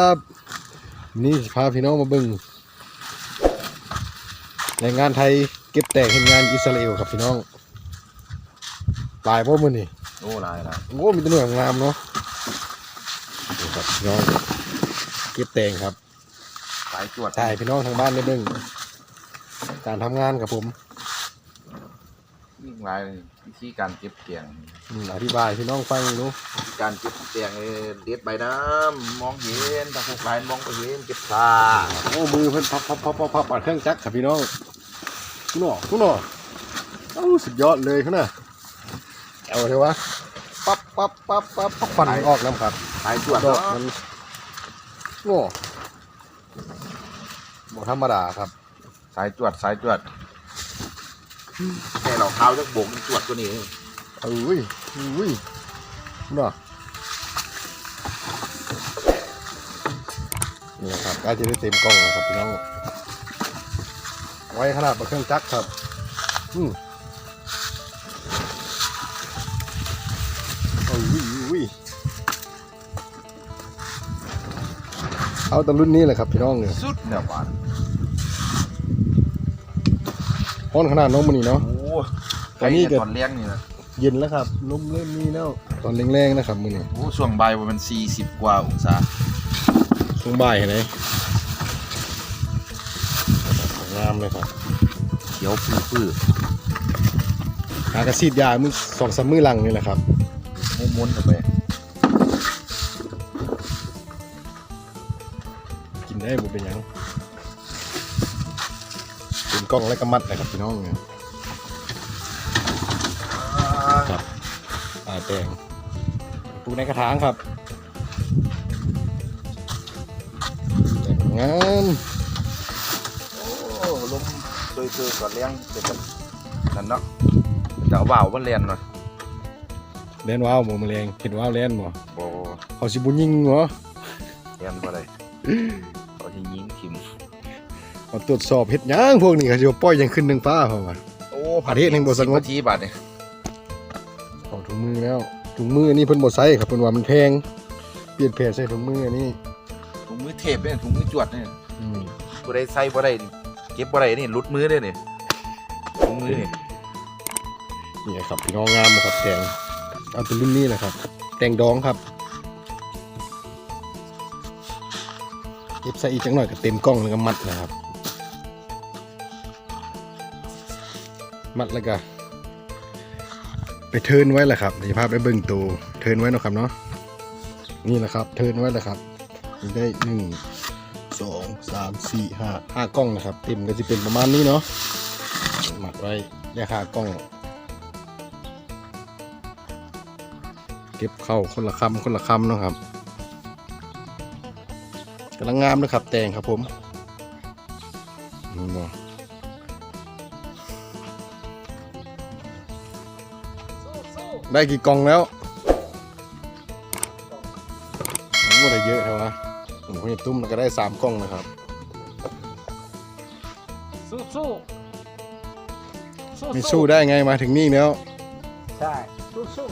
วัสดีครับนี่สิพาพี่น้องมาเบิ่งแรงงานไทยเก็บแตกเห็นงานอิสราเอลครับพี่น้องหลายพ่อมือนี่โอ้ลายลายโอ้มีแตัวหน่วยงามเนาะนี่ครับพี่น้องเก็บแตงครับสายจวดถ่ายพี่น้องทางบ้านได้เบิ่งการทำงานกับผม ยิ่งลายวิธีการเก็บเตียง อืมอธิบายพี่น้องฟังดูวิธีการเก็บเตียงเออเด็ดใบน้ำมองเห็นตาพวกลายมองไปเห็นเก็บซาโอ้มือเพิ่นพับพับพับพับพับปัดเครื่องจักรครับพี่น้องคุณหนอคุณหนอเอ้าสุดยอดเลยเขาน่ะเอาเถอะวะปั๊บปั๊บปั๊บปั๊บปั๊บฟันออกน้ำครับสายจวดดอกเนาะมันโง่บ่ธรรมดาครับ สายจวดสายจวด แค่เราเท้าจะโบกมันจวดกว่านี้เอ้ยอุ้ยคุณหนอนี่นะครับใกล้จะได้เต็มกล้องแล้วครับพี่น้อง ไว้ขนาดบนเครื่องจักรครับ อืมโอ้ยอุ้ยเอาแต่รุ่นนี้แหละครับพี่น้องเนี่ยสุดเนี่ยหวาน ฮ้อนขนาดน้องมันนี่เนาะ โอ้ตอนนี้ก็ ตอนเลี้ยงนี่นะเย็นแล้วครับลมเริ่มมีแล้วตอนแรงๆนะครับมือนี่โอ้ช่วงบ่ายมันสี่สิบกว่าองศาช่วงบ่ายเห็นไหมงามเลยครับเขียวพื้นหากระซีดยามือสองสามมือหลังนี่แหละครับๆม้วนๆเข้าไปกินได้บุเป็นหยัง เป็นกล้องและกระมัดนะครับพี่น้องเนี่ยครับปลาแตงปลูกในกระถางครับแต่งงานโอ้ลมเคยๆก่อนเลี้ยงเป็นกันนั่นเนาะจะเอาว่าวมันเรียนหน่อยเล่นว้าวหมูแมลงเห็นว้าวเล่นบ่โอ้เขาสิบุญยิงเหรอเรียนบ่ได้ มาตรวจสอบเห็ดหยังพวกนี้เขาจะปล่อยหยังขึ้นหนึ่งฟ้าเพราะว่า โอ้ประเทศแห่งบ่สงบนาทีบาทเนี่ยเอาถุงมือแล้วถุงมืออันนี้เพิ่นบ่ใส่ครับเพิ่นว่ามันแพง เปลี่ยนแผนใส่ถุงมืออันนี้ถุงมือเทปเนี่ยถุงมือจวดเนี่ยอืมบ่ได้ใส่บ่ได้เก็บบ่ได้นี่หลุดมือเด้อนี่ถุงมือนี่นี่ครับพี่น้องงามบ่ครับแตงเอาเป็นรุ่นนี้แหละครับ แตงดองครับเก็บใส่อีกจังหน่อยก็เต็มกล้องแล้วก็มัดนะครับ มัดแล้วก็ไปเทินไว้แหละครับเดี๋ยวพาไปเบิ่งตัวเทินไว้เนาะครับเนาะนี่แหละครับ เทินไว้แหละครับได้หนึ่งสองสามสี่ห้าห้ากล้องนะครับ เต็มก็จะเป็นประมาณนี้เนาะหมัดไว้ได้ห้ากล้อง เก็บเข้าคนละคำคนละคำเนาะครับกำลังงามนะครับ แตงครับผมนี่บ่ ได้กี่กล่องแล้วโอ้ได้เยอะครับวะผมคนตุ้มก็ได้สามกล่องนะครับสู้สู้สู้ไม่สู้ได้ไงมาถึงนี่แล้ว ใช่สู้สู้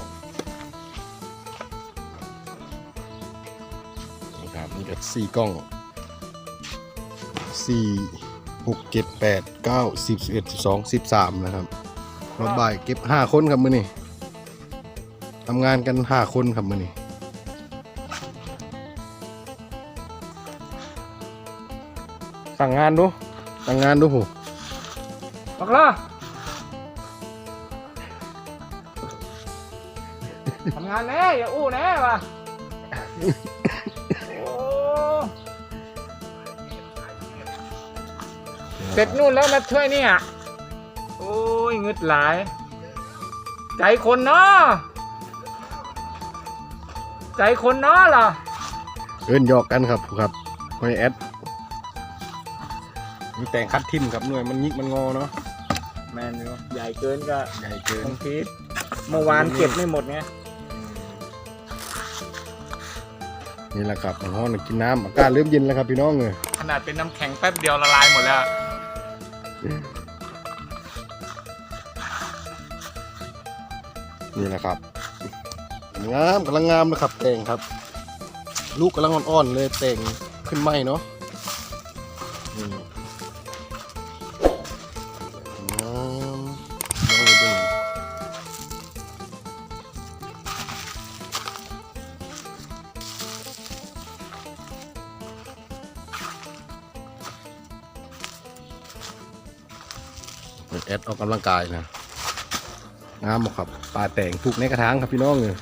นี่ครับนี่ก็สี่กล้องสี่หกเจ็ดแปดเก้าสิบสิบเอ็ดสิบสองสิบสามนะครับรอบบ่ายเก็บห้าคนครับมือนี่ ทำงานกันห้าคนครับมือนี่สั่งงานดูสั่งงานดูหูบักล่ะทำงานแน่อย่าอู้แน่ว่ะโอ้เสร็จนู่นแล้วมาช่วยเนี่ย โอ้ยเงึดหลาย ใจคนเนาะ ใจคนเนาะล่ะเอิ้นหยอกกันครับครับหอยแอดมีแต่งคัดทิมครับหน่วยมันยิกมันงอเนาะแมนอยู่ใหญ่เกินก็ใหญ่เกินบางทีเมื่อวานเก็บไม่หมดไงนี่แหละครับมันห้อนกินน้ำอากาศเริ่มเย็นแล้วครับพี่น้องเลยขนาดเป็นน้ำแข็งแป๊บเดียวละลายหมดแล้วนี่แหละครับ งามกำลังงามนะครับแตงครับ ลูกกำลังอ่อนๆเลยแต่งขึ้นไหมเนาะนี่น้ำน้องเลยเบิ่งแอดออกกำลังกายนะงามบ่ครับปลาแต่งปลูกในกระถางครับพี่น้องเลย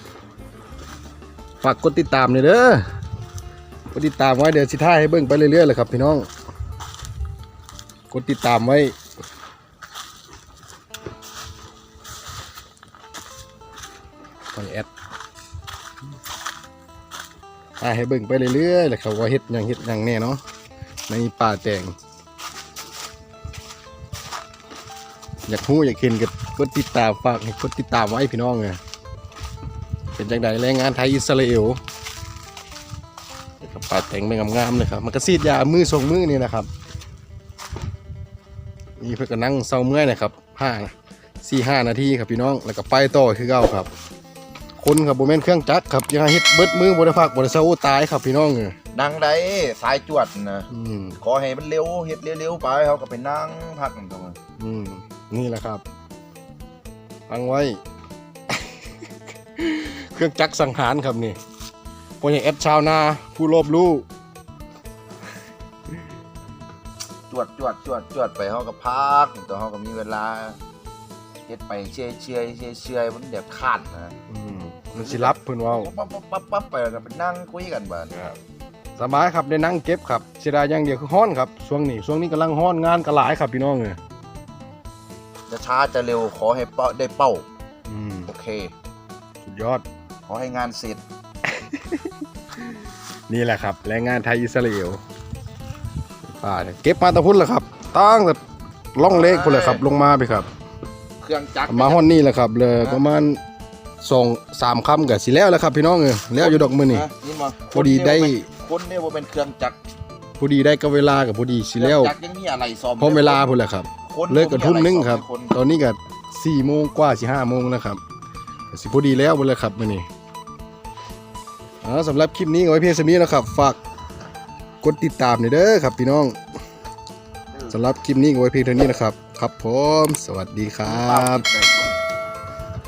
ฝากกดติดตามเลยเด้อกดติดตามไว้เดี๋ยวสิท่าให้เบิ่งไปเรื่อยๆเลยครับ พี่น้อง กดติดตามไว้คอยแอดถ่ายให้เบิ่งไปเรื่อยๆเลยครับว่าเฮ็ดยังเฮ็ดยังแน่เนาะในป่าแตงอยากรู้อยากเห็นก็กดติดตามฝากให้กดติดตามไว้พี่น้องไง เป็นจังใดแรงงานไทยอิสราเอลกับปาดแต่งเป็นงามๆเลยครับ มันก็ซีดยามือส่งมือนี่นะครับนี่เพื่อนก็นั่งเศร้าเมื่อยนะครับห้าสี่ห้านาทีครับพี่น้องแล้วก็ไปต่อคือเก่าครับ คนครับโบแมนเครื่องจักรครับอยังให้เฮ็ดเบิดมือบริภาคบริเซาตายครับพี่น้องเออนั่งได้สายจวดนะอืมขอให้มันเร็วเฮ็ดเร็วๆไปเขาก็ไปนั่งพักกันตรงนั้นอืมนี่แหละครับฟังไว้ เครื่องจักรสังหารครับนี่พวกอย่างแอดชาวนาผู้รบรู้จวดจวดจวดจวดไปเขาก็พักแต่เขาก็มีเวลาเฮ็ดไปเชื่อยเชื่อยเชื่อยเชื่อยมันเดี๋ยวขาดนะอืมมันสิรับเพิ่นเว่าปั๊บปั๊บปั๊บปั๊บไปแล้วก็ไปนั่งคุยกันบ้านสบายครับได้นั่งเก็บครับเสียดายอย่างเดียวคือฮ้อนครับช่วงนี้ช่วงนี้กำลังฮ้อนงานก็หลายครับพี่น้องเออจะช้าจะเร็วขอให้เป้าได้เป้าอืมโอเค สุดยอด ขอให้งานเสร็จ นี่แหละครับ แรงงานไทยอิสราเอลป่าเนี่ยเก็บมาแตะพุ่นแหละครับ ตั้งแต่ล่องเลขพุ่นเลยครับ ลงมาไปครับ เครื่องจักรมาฮอนนี่แหละครับ เลยประมาณสองสามคำกับสิแล้วแหล้วครับ พี่น้องเออแล้วอยู่ดอกมือนี่ะยินบ่พอดีได้คนเนี่ยว่าเป็นเครื่องจักรพอดีได้กับเวลากับพอดีสิแล้วเครื่องจักรยังมีอะไรซ่อมพร้อมเวลาพุ่นแหละครับคนเลิกกับทุ่มหนึงครับคนตอนนี้ก็สี่โมงกว่าสิห้าโมงนะครับก็ สิพอดีแล้วหมดเลยครับมื่อนี้อ่าสำหรับคลิปนี้เอาไว้เพียงเท่านี้นะครับ ฝากกดติดตามหน่อยเด้อครับพี่น้องสำหรับคลิปนี้เอาไว้เพียงเท่านี้นะครับ ครับผม สวัสดีครัครับบ